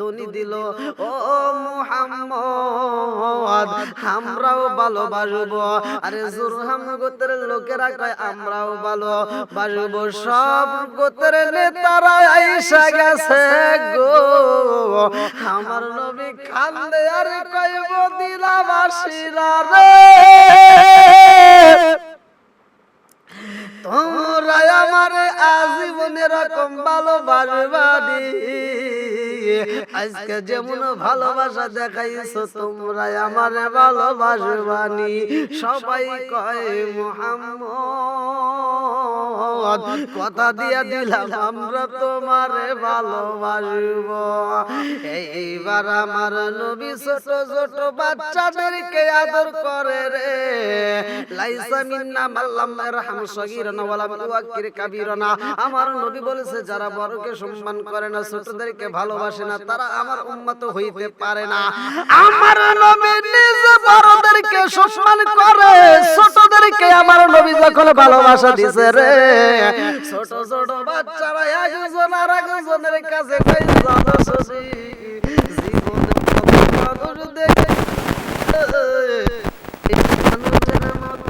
ধনী দিল ও মুহাম্মদ আমরাও ভালোবাসবো। আরে জুরহাম গোত্রের লোকেরা কয় আমরাও ভালো বাসবো সব গোত্রের নেতারা আইসা গেছে গো। আমার নবী কান্দে আর কইব দিলাবাসীরা রে। তোমরা আমার আজীবন এরকম আজকে যেমন ভালোবাসা দেখাইছো তোমরা আমার ভালোবাসবানি সবাই কয় মোহাম্মদ কথা দিয়া দিলাম আমরা তোমারে ভালোবাসব। এইবার আমার নবী ছোট ছোট বাচ্চাদেরকে আদর করে রে। লাইসা মিন্না মাল্লাম রাহম সগীরানা ওয়ালা মুওয়াক্কির কাবীরানা। আমার নবী বলেছে যারা বড়কে সম্মান করে না ছোটদেরকে ভালোবাসে না তারা আমার উম্মত হইতে পারে না। আমার নবী নিজে বড়দেরকে সম্মান করে ছোটদেরকে আমার নবী যখন ভালোবাসা দিছে রে। ছোট ছোট বাচ্চারা একজন আর একজনের কাছে জীবনে দেখে মানুষের মতো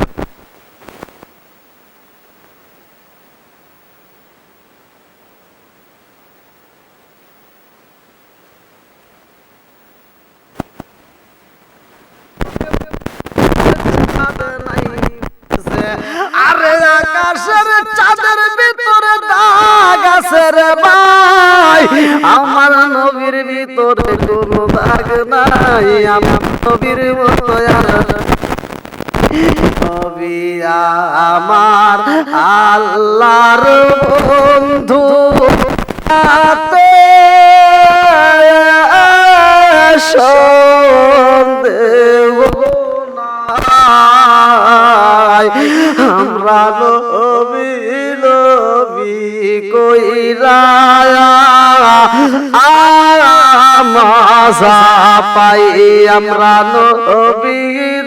আরে আকাশের চাঁদের ভিতরে দাগ আছে রে ভাই আমার নবীর ভিতরে কোনো দাগ নাই আমার নবীর মতো আর নবী আমার আল্লাহর বন্ধু সন্দেহ আমরা নবী নবী কইরা আমাজা পাই। আমরা নবী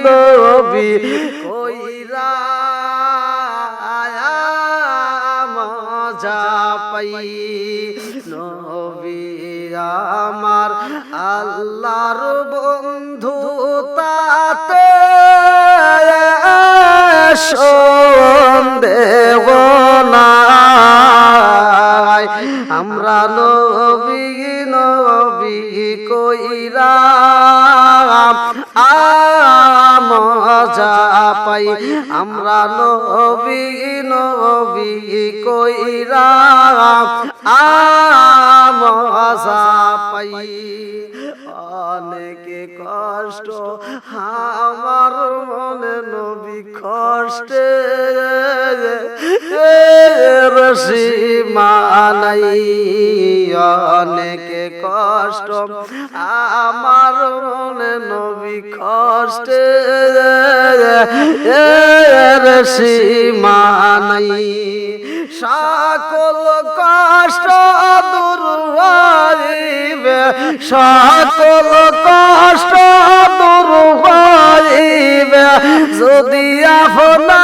নবী আমার আল্লাহর বন্ধু তাতে সন্দেহ নাই। আমরা নবী নবী কইরা মজা পাই। আমরা নবী নবী কইরা মজা পাই অনেকে কষ্ট আমার মনে নবী কষ্টে। রসি মানাই। অনেকে কষ্ট আমার মনে নবী কষ্টে। রসি মানাই। সকল কষ্ট দূর হইবে সকল কষ্ট দূর যদি আপনার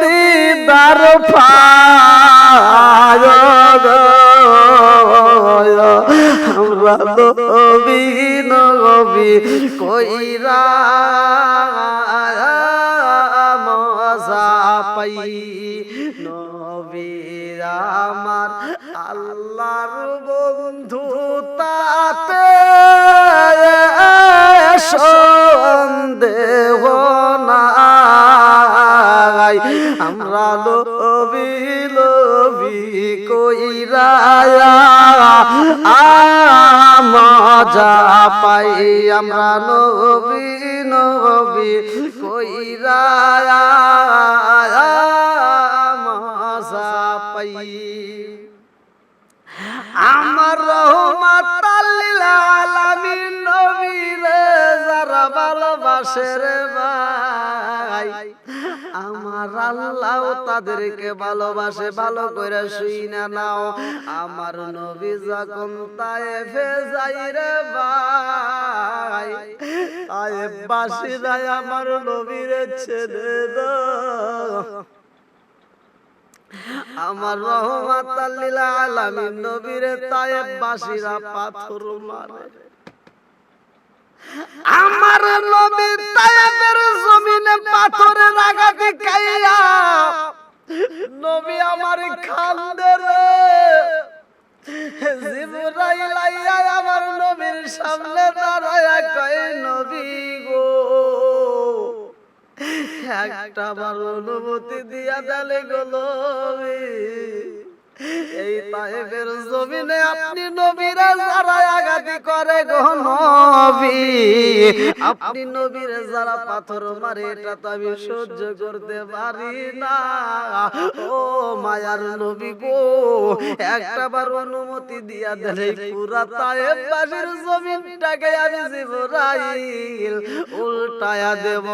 দিদার আমরা কইরা সন্দেহ নাই। আমরা লবি লবি কইরা মজা পাই। আমরা নবী নবী কইরা মজা পাই। আমার ভালোবাসে রে ভাই। আমার আল্লাহ তাদেরকে ভালোবাসে, ভালো করে শুই না নাও। আমার নবী যখন তায়েফে যাই রে ভাই, তায়েফ বাসীরাই আমার নবীরে ছেড়ে আমার রহমাতাল্লিল আলামিন নবীর তায়েব বাসীরা পাথর মারে। আমার নবী তায়েবের জমিনে পাথরের আঘাতে খাইয়া নবী আমার খান্দে জিবরাইল আইয়া আমার নবীর সামনে দাঁড়ায়া কয়, নবী গো, একটা বার অনুমতি দিয়া দালে গলো এই তাইবের জমিনে আপনি নবীরা যারা আঘাতি করে গো নবী। আপনি নবীরে যারা পাথর মারে এটা তো আমি সহ্য করতে পারি না। ও মায়ার নবী গো একটা বার অনুমতি দিয়া দিলে পুরা তায়েব বাসির জমিনটাকে আমি জিবরাইল উল্টায়া দেব।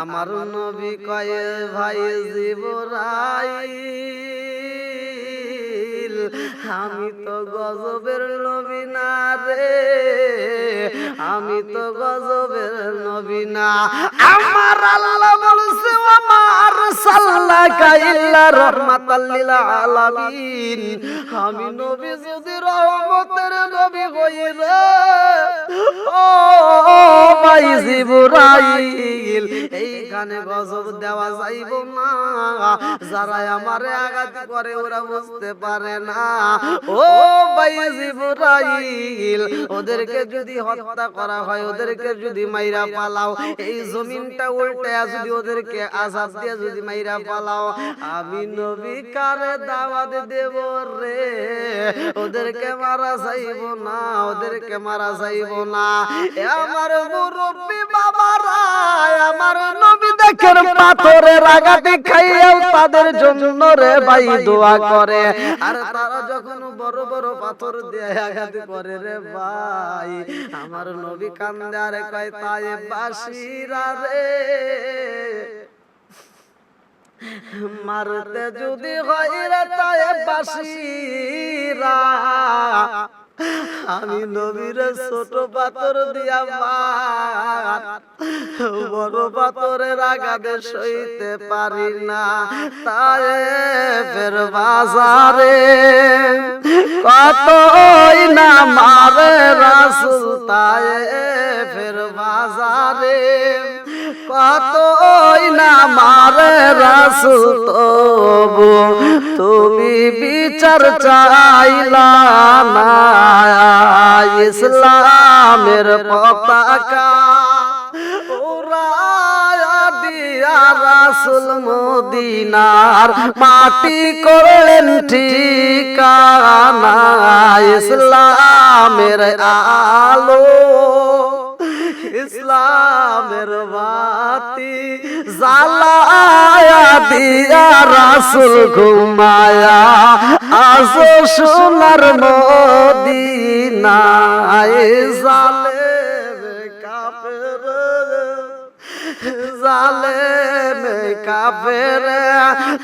আমার নবী কয়ে ভাই জিবরাইল। আমি তো গজবের নবী না রে। আমি তো গজবের নবী না। আমার আল্লাহ বলছে আমার সাল্লাকা ইল্লা রাহমাতাল লিল আলামিন। আমি নবী যদি রহমতের নবী হই রে ও ভাই জিবরাইল এইখানে গজব দেওয়া যাইব না। যারা আমারে আঘাত করে ওরা বুঝতে পারে না। ও ভাই জিবরাইল ওদেরকে যদি হত্যা করা হয় ওদেরকে যদি মাইরা পালাও এই জমিনটা উল্টে যদি ওদেরকে আজাদ দিয়ে যদি মাইরা পালাও। আমি নবী কারে দাওয়াত দেব রে। ওদেরকে মারা যাইব না, ওদেরকে মারা যাইব না। এ আমার মুরব্বী বাবারা আমার নবী দেখেন পাথরের আঘাতে খাইয়াও তাদের জন্য রে ভাই দোয়া করে। আর তারা যখন বড় বড় পাথর দিয়ে আঘাত করে রে ভাই, আমার নবী কান্দে আর কয়, তাই বাসিরা রে। মারতে যদি রে তাই বাসিরা। আমি নবীর ছোট পাথর দিয়া মার। বড় পাথরের আঘাতে সইতে পারি না। তাই ফের বাজারে কতই না মারে রাসুল তাই ফের বাজারে। কতই না মারে রাসুল তবু। তুমি বিচার চাইলা না ইসলামের পতাকা। রাসুল মদিনার মাটি করলেন ঠিকানা। ইসলামের আলো ইসলামের বাতি জ্বালায়া দিয়া রাসুল ঘুমায়া। আজ সোনার মদিনায় জালে জালেমে কাফের।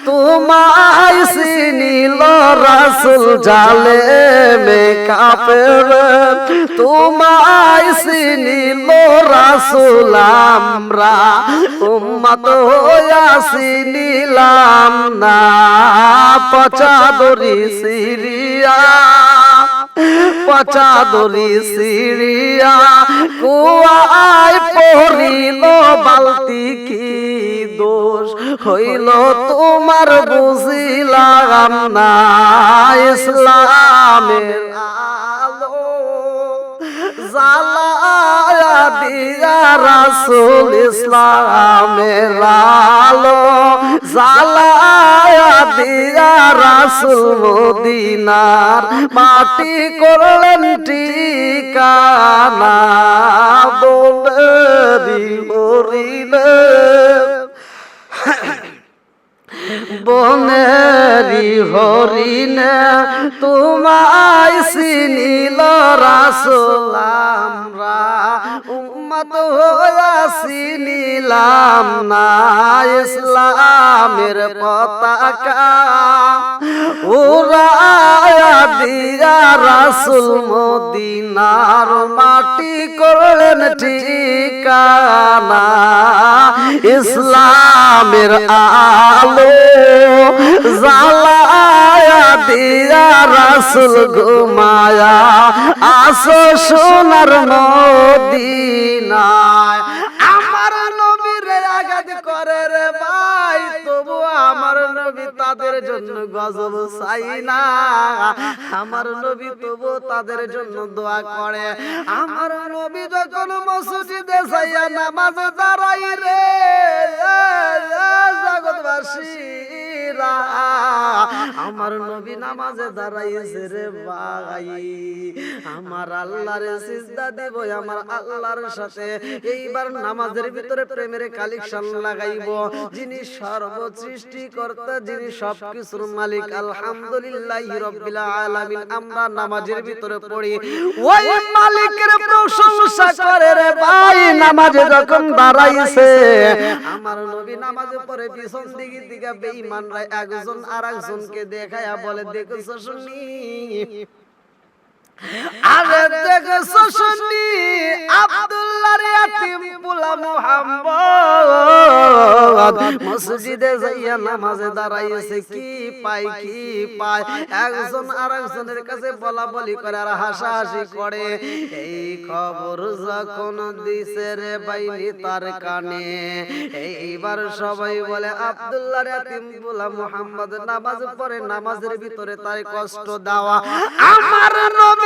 তোমায় সিনিল রাসুল জালেমে কাফের। তোমায় সিনিল রাসুল আমরা। উম্মত হইয়া সিনিলাম না। পচাদরি সিরিয়া। পচাদরি সিড়িয়া কুয়ায় পড়িল বালতি কি দোষ হইল তোমার বুঝিলাম না ইসলামের আলো? জালায়া দিয়া রাসুল ইসলামের আলো জালায়া দিয়া রাসুল মদিনার মাটি করলেন ঠিকানা বলি মরিলে বনেরি হরিণে তোমায় সিনিল রাসুলামরা উম্মত হইয়া সিনিলাম না ইসলামের পতাকা। উড়ায়া দিয়া রাসুল মদিনার মাটি করলেন ঠিকানা। ইসলামের আলো জ্বালায়া দিয়া রাসুল ঘুমায়া। আসো সোনার মদিনায় আমার জন্য গজব চাই না। আমার নবী তবু তাদের জন্য দোয়া করে। আমার নবী যখন মসজিদে যাইয়া নামাজে দাঁড়াই রে, জগৎবাসীরা, আমার নবী নামাজে দাঁড়াইছে রে ভাই। আমার আল্লাহরে সিজদা দেব, আমার আল্লাহর সাথে এইবার নামাজের ভিতরে প্রেমের কালেকশন লাগাইব। যিনি সর্ব সৃষ্টিকর্তা যিনি সবকিছুর মালিক আলহামদুলিল্লাহ রব্বিল আলামিন। আমরা নামাজের ভিতরে পড়ি। ওই মালিকের প্রশংসা করে রে ভাই নামাজে যখন দাঁড়াইছে আমার নবী নামাজে পড়ে পিছন দিকে দিকে বেঈমানরা একজন আরেকজনকে দেখায়া বলে দেখছ শুনি। আরে শুনি আব্দুল্লাহর ইয়াতিম বুলা মুহাম্মদ। মসজিদে যাইয়া নামাজে দাঁড়াইছে কি পাই কি পায়? একজন আরেকজনের কাছে বলা বলি করে আর হাসাহাসি করে। এই খবর যখন দিছে রে বাইনি তার কানে। এইবার সবাই বলে আব্দুল্লাহর ইয়াতিম বুলা মুহাম্মদ নামাজ পড়ে নামাজের ভিতরে তার কষ্ট দেওয়া। আমার নবী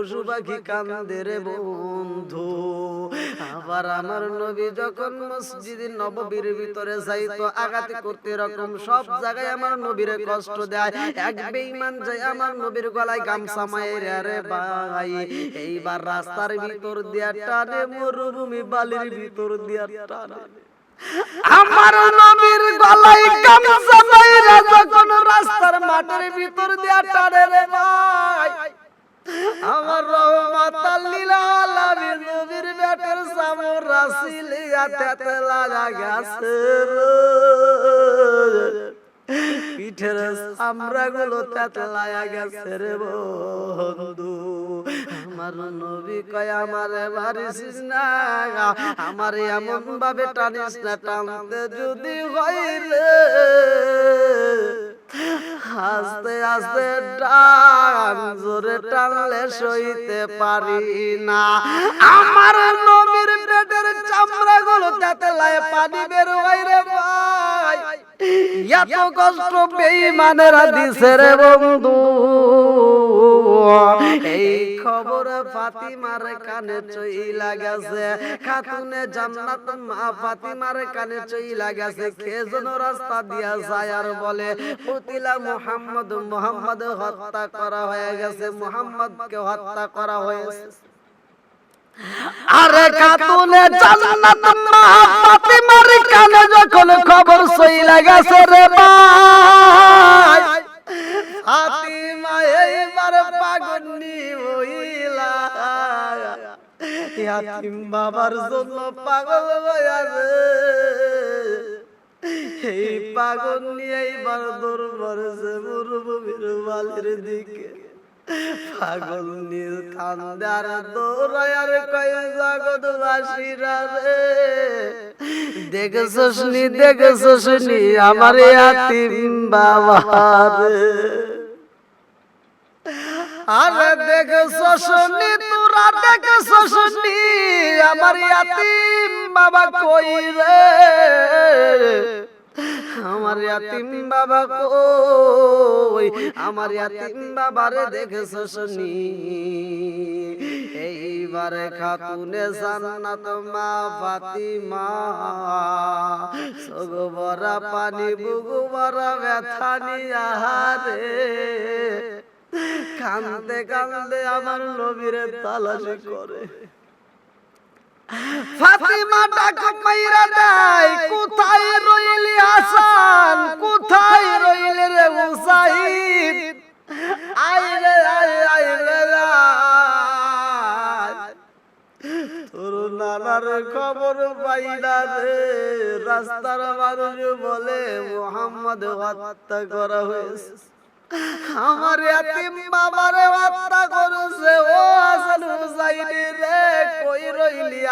পশু পাখি কান্দে রে বন্ধু। আবার আমার নবী যখন মসজিদ নববীর ভিতরে যাইতো, আঘাত করতে রকম সব জায়গায় আমার নবীর কষ্ট দেয়। এক বেঈমান যায় আমার নবীর গলায় গামছা মায়ের আরে ভাই, এইবার রাস্তার ভিতর দিয়া টানে, মরুভূমি বালির ভিতর দিয়া টানে। আমার নবীর গলায় গামছা মায়েরা যখন রাস্তার মাঠের ভিতর দিয়া টানে রাসিলিয়া তেতলা গেছে পিঠের আমরা গুলো তেতলায়া গেছে রে বন্ধু আমার নবী কয় আমারে মারিস না আমার এমন ভাবে টানিস না টানতে যদি রে আস্তে আস্তে টান জোরে টানলে সইতে পারি না। আমার নবীর পেটের চামড়া গুলো তেতলায় পানি বের হয় রে ভাই। এত কষ্ট বেঈমানেরা দিছে রে বন্ধু। খবর ফাতিমার কানে চইলা গেছে। খাতুনে জান্নাত মা ফাতিমার কানে চইলা গেছে। কে যেন রাস্তা দিয়া যায় আর বলে পুতিলা মুহাম্মদ মুহাম্মদ হত্যা করা হয়ে গেছে। মুহাম্মদকে হত্যা করা হয়েছে। আরে খাতুনে জান্নাত মা ফাতিমার কানে যখন খবর চইলা গেছে রে ভাই। ফাতিমা এইবার পাগনি হইলা। বাবার জন্য পাগল হইয়াছে এই পাগল নিয়ে এইবার মারছে মরুভূমির বালির দিকে। পাগল নীল কান্দার দৌড়ায় আর কয় জগৎ বাসীরা রে। দেখছস নি আমার বাবা আরে দেখছস নি, তোরা দেখছস নি, আমার ইয়াতিম বাবা কই রে? আমার ইয়াতিম বাবা কই? আমার ইয়াতিম বাবারে দেখছ শুনি এইবারে খাতুনে জান্নাত মা ফাতিমা সগবরা পানি বুগুবরা ব্যথা নিয়ারে কান্দে কান্দে আমার নবীরে তালাশি করে। ফাতিমা ডাক মাইরা দেয় কোথায় রইলি হাসান কোথায় রইলি রে হুসাইন আয় রে আয় আয় রে আয়। তোর নানার খবর পাইলা রে। রাস্তার মানুষ বলে মোহাম্মদ হত্যা করা হয়েছে। আমার এতিম বাবারে হত্যা করেছে, ও হাসান হুসাইনি রে, কই রইলি?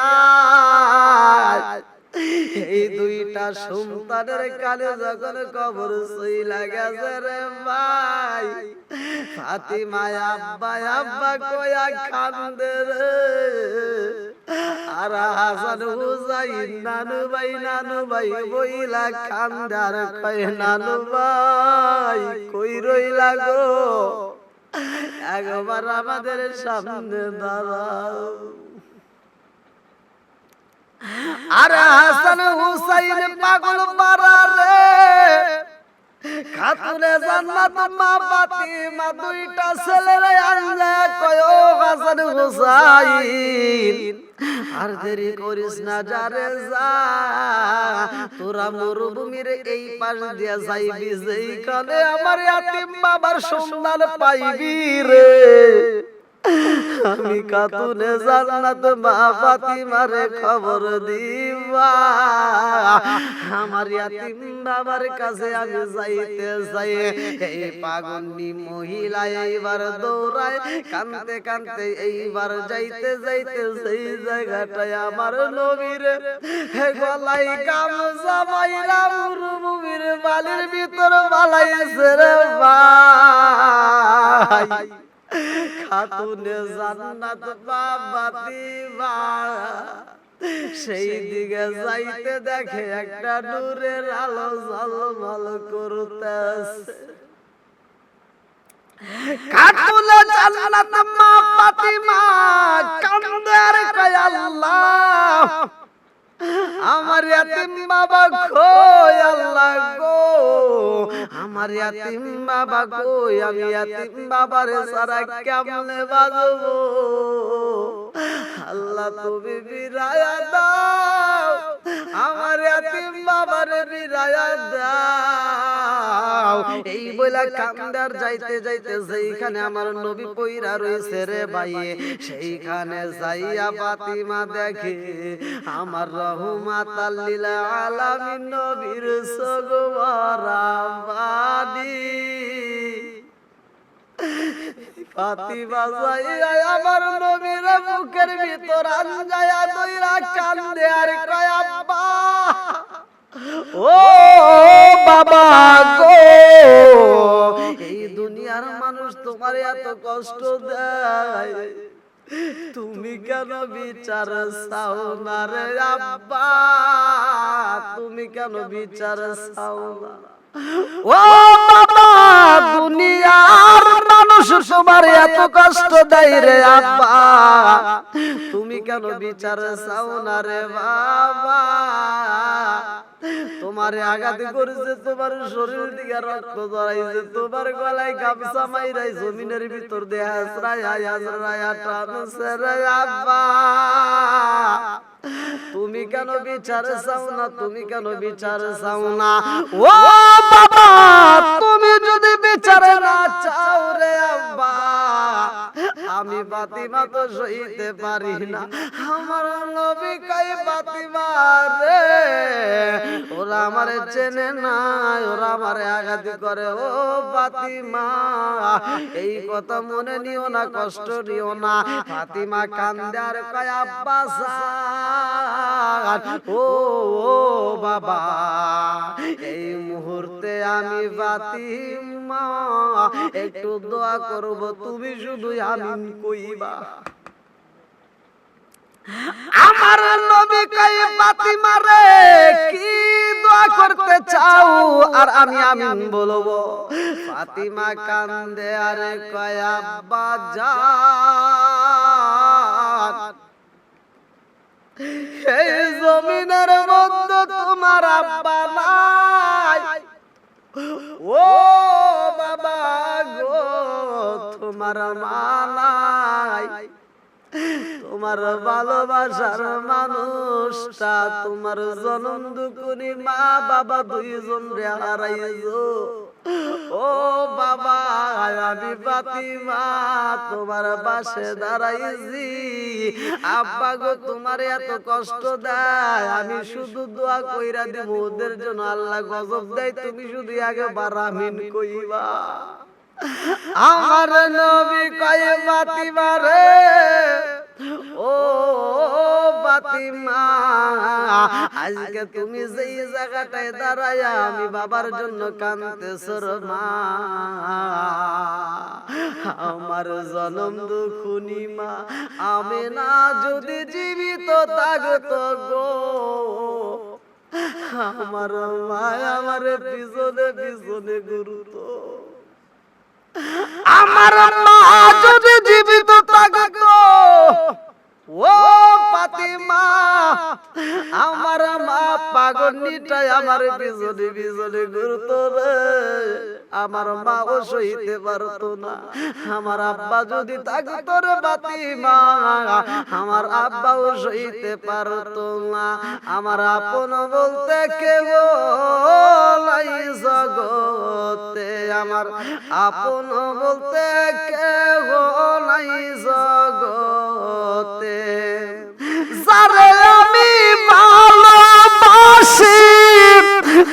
এই দুইটা সন্তানের কালে যখন কবর সইলা গেছে রে ভাই ফাতিমা আব্বা আব্বা কয়া কান্দে রে নানু বইলা আমাদের সামনে দাঁড়াও। আরে হাসান হুসাইন পাগল পারা রে, খাতুনে জান্নাত মা ফাতিমা দুইটা ছেলেরে আনলে কয় হাসান হুসাইন। আর দেরি করিস না, যারে যা। তোরা মরুভূমির এই পাশ দিয়া যাইবি, যেইখানে আমার আতিম বাবার সন্ধান পাইবি রে। আমি কাতুনে জান্নাত মা ফাতিমারে খবর দিবা। আমার ইয়াতিম বাবার কাছে আমি যাইতে চাই। এই পাগন্নি মহিলা এইবার দৌড়ায় কানতে কানতে এইবার যাইতে যাইতে সেই জায়গাটায় আমার নবীর গলাই গামছা মাইরা বালির ভিতর বালাইছে রে ভাই। খাতুনে জান্নাত বাবা দিবা। সেই দিকে যাইতে দেখে একটা নূরের আলো ঝলমল করতেছে। খাতুনে জান্নাত মা ফাতিমা কান্দে আর কয়, আল্লাহ আমার ইয়াতিম বাবা কই আল্লাহ গো। আমার ইয়াতিম বাবা কই আমি ইয়াতিম বাবার সারা কেমনে বাজবো? আল্লাহ তুমি বিরায়া দাও। আমার ইয়াতিম বাবার বিরায়া দাও। এই বইলা কান্দার যাইতে যাইতে সেইখানে আমার নবী পইরা রইছে রে ভাই। সেইখানে যাইয়া ফাতিমা দেখে আমার রহমাতাল্লিল আলামিন নবীর সগওয়ারা বাড়ি ফাতিমা যাইয়া আমার নবীর মুখের ভিতর আনজায়া দইরা কান্দে। আর কয় আব্বা। ও বাবা গো, এই দুনিয়ার মানুষ তোমার এত কষ্ট দেয়। তুমি কেন বিচার চাও না রে আব্বা? তুমি কেন বিচার চাও না? ও বাবা এত কষ্ট দেয় রে আব্বা। তুমি কেন বিচার চাও না রে বাবা? তোমারে আঘাত করেছে তোমার শরীর দিকে রক্ত জড়াইছে তোমার গলায় গামছা মাইরাই জমিনের ভিতর দিয়ে হাসরাই হাসরাই টানছে রে আব্বা। তুমি কেন বিচার চাও না তুমি কেন বিচার চাও না? ও বাবা তুমি যদি বিচার না চাও রে আব্বা। আমি বাতিমা তো সইতে পারি না। আমার নবী কাই বাতিমা রে ওরা আমারে চেনে না ওরা আমারে আঘাত করে। ও বাতিমা এই কথা মনে নিও না কষ্ট নিও না। ফাতিমা কান্দে আর কয় আব্বা ও ও বাবা এই মুহূর্তে আমি ফাতিমা একটু দোয়া করব, তুমি শুধু আমিন কইবা। আমার নবী কই ফাতিমা রে কি দোয়া করতে চাও? আর আমি আমিন বলব। ফাতিমা কান্দে, আর কয়, আব্বা এই জমিনের মধ্যে তোমার আব্বা নাই। ও বাবা গো, তোমার মালাই তোমার ভালোবাসার মানুষটা, তোমার জনম দুকুনি মা বাবা দুইজন ও বাবা, আমি ফাতিমা, তোমার পাশে দাঁড়াইছি। আব্বা গো, তোমার এত কষ্ট দেয়। আমি শুধু দোয়া কইরা দিব ওদের জন্য আল্লাহ গজব দেয়। তুমি শুধু আগে বারামিন কইবা। আমার নবী কয়ে ফাতিমা রে ও আজকে তুমি যেই জায়গাটায় দাঁড়ায়া আমি বাবার জন্য কাঁদতেছ রে মা। আমার জনম দুখুনি মা আমি না যদি জীবিত থাকতো গো। আমার মা আমার পিছনে পিছনে গুরুত্ব আমার মা যদি জীবিত থাকতো ও পাতিমা আমার মা পাগনিটাই আমার পিছনে পিছনে ঘুরতো রে। আমার মাও সইতে পারতো না। আমার আব্বা যদি থাকতো রে পাতিমা আমার আব্বাও সইতে পারতো না। আমার আপন বলতে কেউ নাই জগতে। আমার আপন বলতে কেউ নাই জগতে। যারে আমি ভালোবাসি,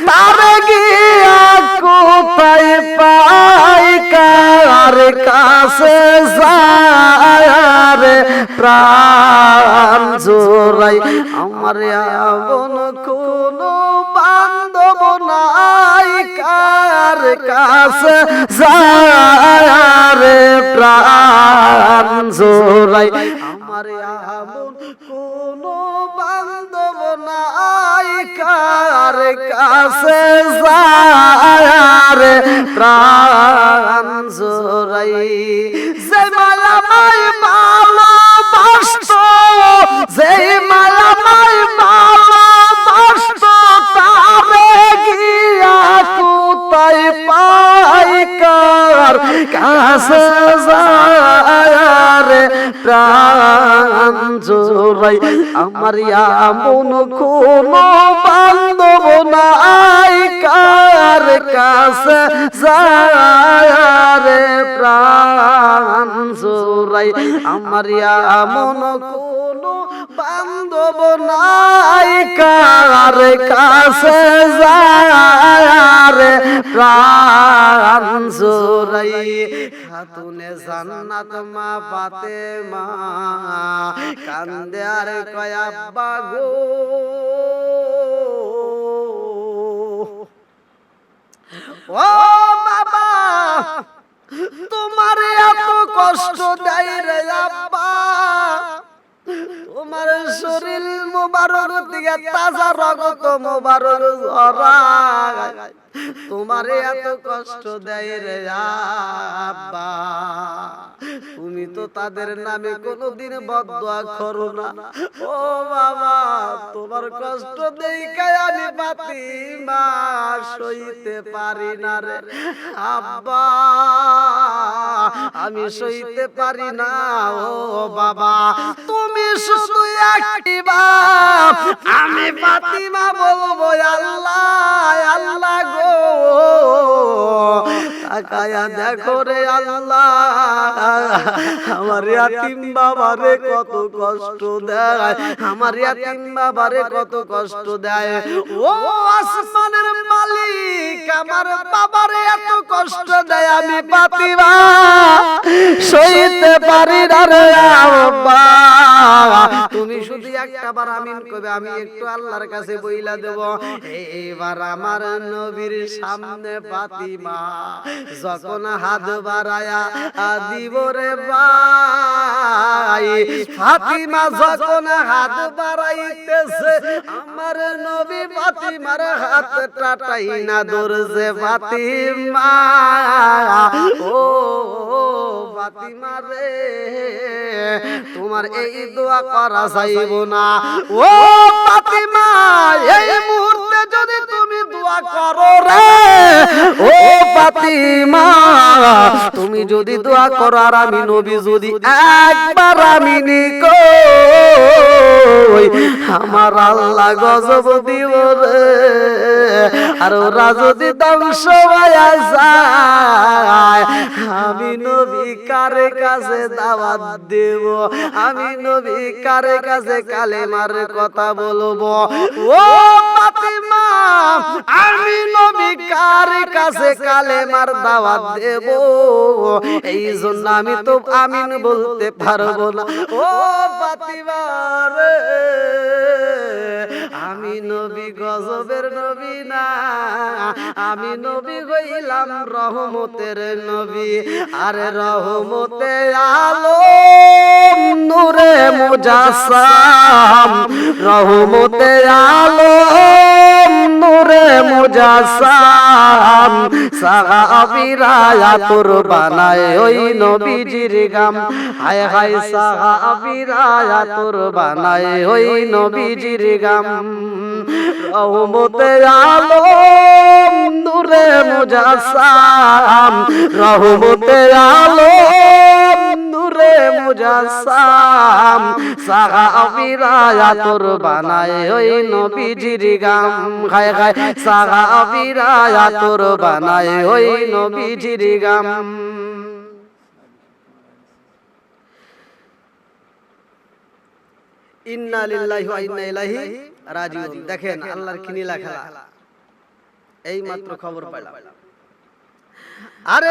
তারে গিয়া কোথায় পাই কার কাছে যায় রে প্রাণ জোড়াই। আমার এমন কোনো বান্ধব নাই, কার কাছে যায় প্রাণ জোড়াই। আমার আমন কোন বান্ধব নাই, কার কাছে যায় রে প্রাণ জোরাই যে মালামাই ভালোবাসত, যে মালামাই ভালোবাসত কার কাছে যায় রে প্রাণ জোড়াই। আমার এমন কোনো বান্ধব নাই কার কাছে যায়ারে প্রাণ জোড়াই। আমার এমন কোনো বান্ধব নাই কাছে যায় রে প্রাণ জোড়াই খাতুনে জান্নাত মা পাতে মা কান্দে আর কয়া বাগো ও বাবা, তোমার এত কষ্ট দেয় রে আব্বা। তোমার শরীর মোবারক দিকে তাজা রগত মোবারক ঝরা তোমার এত কষ্ট দেয় রে আব্বা। তুমি তো তাদের নামে কোনোদিন বদয়া করো না। ও বাবা তোমার কষ্ট দেখে আমি বাতি মা সইতে পারি না রে। আব্বা আমি সইতে পারি না। ও বাবা তুমি শুধু একটি বাপ। আমি ফাতিমা বলব, আল্লাহ আল্লাহ গো। তাকায়া দেখো রে আল্লাহ, আমার ইয়াতিম বাবারে কত কষ্ট দেয়। আমার ইয়াতিম বাবারে কত কষ্ট দেয়। ও আসমানের মালিক, আমার বাবারে এত কষ্ট দেয়। আমি পাতিবা সইতে পারি না রে আব্বা। তুমি শুধু একটা বার আমিন কবে আমি একটু আল্লাহর কাছে বইলা দেব। এইবার আমার নবীর সামনে পাতিমা যখন হাত বাড়ায়া দিব রে ভাই ফাতিমা যখন হাত বাড়াইতেছে আমার নবী ফাতিমার হাত টাটাই না ধরছে ফাতিমা। ও ফাতিমা রে তোমার এই দোয়া করা যাইব না। ও পাতিমা এই মুহূর্তে যদি তুমি দোয়া করো রে, ও পাতিমা তুমি যদি দোয়া করো আর আমি নবী যদি একবার আমি নিকো আমার আল্লাহ গজব দিব রে। আর ওরা যদি হয়ে যায়, আমি নবী কার কাছে দাওয়াত দেব? আমি নবী কার কাছে কালেমার কথা বলব? ও ফাতিমা! আমি নবী কার কাছে কালেমার দাওয়াত দেব? এই জন্য আমি তো আমিন বলতে পারব না। ও ফাতিমা রে। আমি নবী গজবের নবী না। আমি নবী হইলাম রহমতের নবী। আরে রহমতে আলো নূরে মুজাসাম রহমতে আলো নূরে মুজাসাম। সাহাবীরা তোর বানায় ওই নবীজির গাম। হায় হায় সাহাবীরা তোর বানায় ওই নবীজির গাম। রহমতে আলো নূরে মুজাসাম। রহমতে আলো নূরে মুজাসাম সাহাবীরা তোর বানায় ওই নবীজির গাম। খায় খায় সাহাবীরা তোর বানায় ওই নবীজির গাম। ইন্না লিল্লাহি ওয়া ইন্না ইলাইহি রাজিউন। দেখেন আল্লাহর কি নীলা খেলা। এই মাত্র খবর পাইলাম। আরে